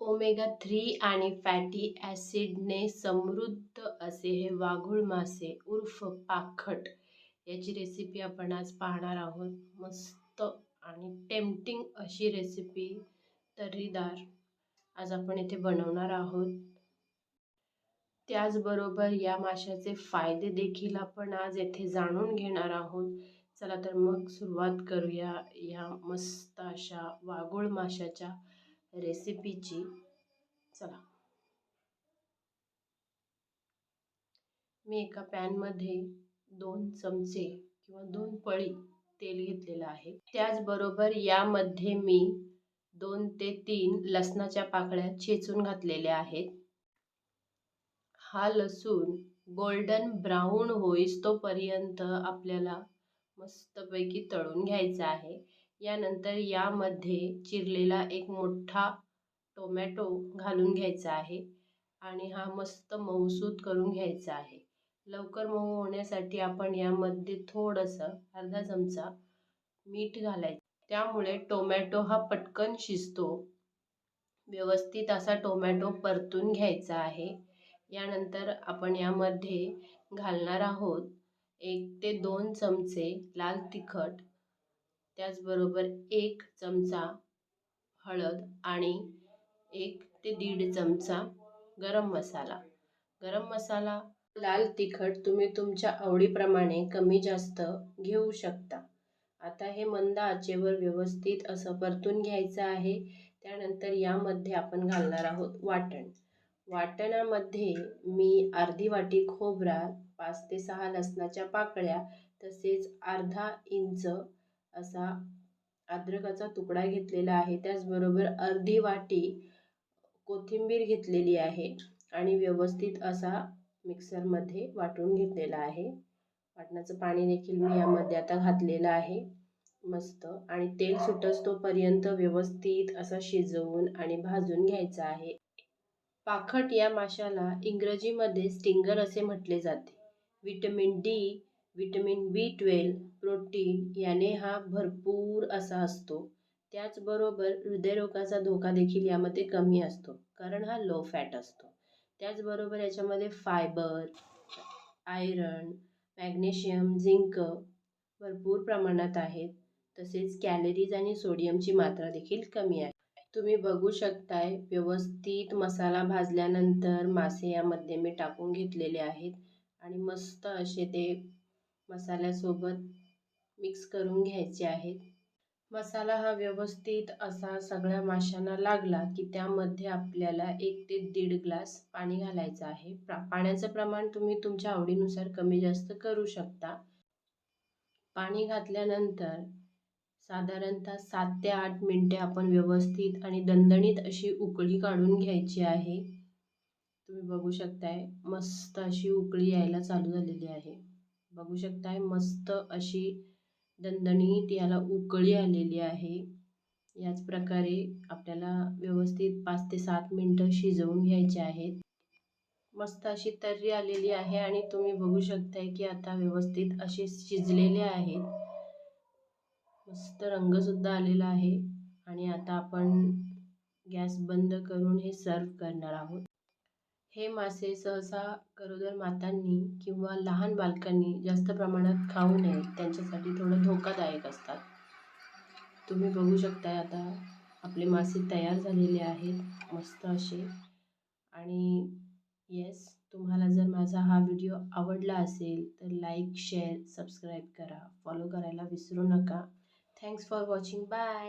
Omega three आणि fatty ॲसिडने समृद्ध असे हे वाघुळ मासे उर्फ पाखट याची रेसिपी आपण आज पाहणार आहोत. मस्त आणि टेम्पटिंग अशी रेसिपी तर्रीदार आज आपण इथे बनवणार आहोत. त्याचबरोबर या माशाचे फायदे देखील आपण आज येथे जाणून घेणार आहोत. चला तर मग सुरुवात करूया या मस्त अशा वाघुळ माशाच्या रेसिपीची. चला. मी एका पॅनमध्ये दोन चमचे किंवा दोन पळी तेल घेतलेलं आहे. त्याचबरोबर यामध्ये मी दोन ते तीन लसणाच्या पाकळ्या चेचून घातलेल्या आहेत. हा लसूण गोल्डन ब्राऊन होईस तोपर्यंत आपल्याला मस्तपैकी तळून घ्यायचा आहे. यानंतर यामध्ये चिरलेला एक मोठा टोमॅटो घालून घ्यायचा आहे आणि हा मस्त मऊसूत करून घ्यायचा आहे. लवकर मऊ होण्यासाठी आपण यामध्ये थोडंसं अर्धा चमचा मीठ घालायचं. त्यामुळे टोमॅटो हा पटकन शिजतो. व्यवस्थित असा टोमॅटो परतून घ्यायचा आहे. यानंतर आपण यामध्ये घालणार आहोत एक ते दोन चमचे लाल तिखट त्याचबरोबर एक चमचा हळद आणि एक ते दीड चमचा गरम मसाला. गरम मसाला लाल तिखट तुम्ही तुमच्या आवडीप्रमाणे कमी जास्त घेऊ शकता. आता हे मंद आचेवर व्यवस्थित असं परतून घ्यायचं आहे. त्यानंतर यामध्ये आपण घालणार आहोत वाटण. वाटणामध्ये मी अर्धी वाटी खोबरा पाच ते सहा लसणाच्या पाकळ्या तसेच अर्धा इंच असा अद्रकाचा तुकडा घेतलेला आहे. त्याचबरोबर अर्धी वाटी कोथिंबीर घेतलेली आहे आणि व्यवस्थित असा मिक्सरमध्ये वाटून घेतलेला आहे. वाटणाचं पाणी देखील मी यामध्ये आता घातलेलं आहे. मस्त. आणि तेल सुटस तोपर्यंत व्यवस्थित असा शिजवून आणि भाजून घ्यायचा आहे. पाखट या माशाला इंग्रजीमध्ये स्टिंगर असे म्हटले जाते. Vitamin D vitamin B twelve protein याने हा भरपूर असा असतो. त्याचबरोबर हृदयरोगाचा धोका देखील यामध्ये कमी असतो कारण हा लो फॅट असतो. त्याचबरोबर याच्यामध्ये फायबर आयरन मॅग्नेशियम झिंक भरपूर प्रमाणात आहेत. तसेच कॅलरीज आणि सोडियमची मात्रा देखील कमी आहे. तुम्ही बघू शकताय व्यवस्थित मसाला भाजल्यानंतर मासे यामध्ये मी टाकून घेतलेले आहेत. आणि मस्त असे ते मसाल्यासोबत मिक्स करून घ्यायचे आहेत. मसाला हा व्यवस्थित असा सगळ्या माशांना लागला की त्यामध्ये आपल्याला एक ते दीड ग्लास पाणी घालायचं आहे. प्रा पाण्याचं प्रमाण तुम्ही तुमच्या आवडीनुसार कमी जास्त करू शकता. पाणी घातल्यानंतर साधारणतः सात ते आठ मिनटे आपण व्यवस्थित आणि दणदणीत अशी उकळी काढून घ्यायची आहे. तुम्ही बघू शकताय मस्त अशी उकळी यायला चालू झालेली आहे. बघू शकताय मस्त अशी दणदणीत याला उकळी आलेली आहे. याच प्रकारे आपल्याला व्यवस्थित पाच ते सात मिनटं शिजवून घ्यायचे आहेत. मस्त अशी तर्री आलेली आहे आणि तुम्ही बघू शकताय की आता व्यवस्थित असे शिजलेले आहेत. मस्त रंगसुद्धा आलेला आहे आणि आता आपण गॅस बंद करून हे सर्व करणार आहोत. हे मासे सहसा गरोदर मातांनी किंवा लहान बालकांनी जास्त प्रमाणात खाऊ नये त्यांच्यासाठी थोडं धोकादायक असतात. तुम्ही बघू शकताय आता आपले मासे तयार झालेले आहेत मस्त असे. आणि येस तुम्हाला जर माझा हा व्हिडिओ आवडला असेल तर लाईक शेअर सबस्क्राईब करा. फॉलो करायला विसरू नका. Thanks for watching bye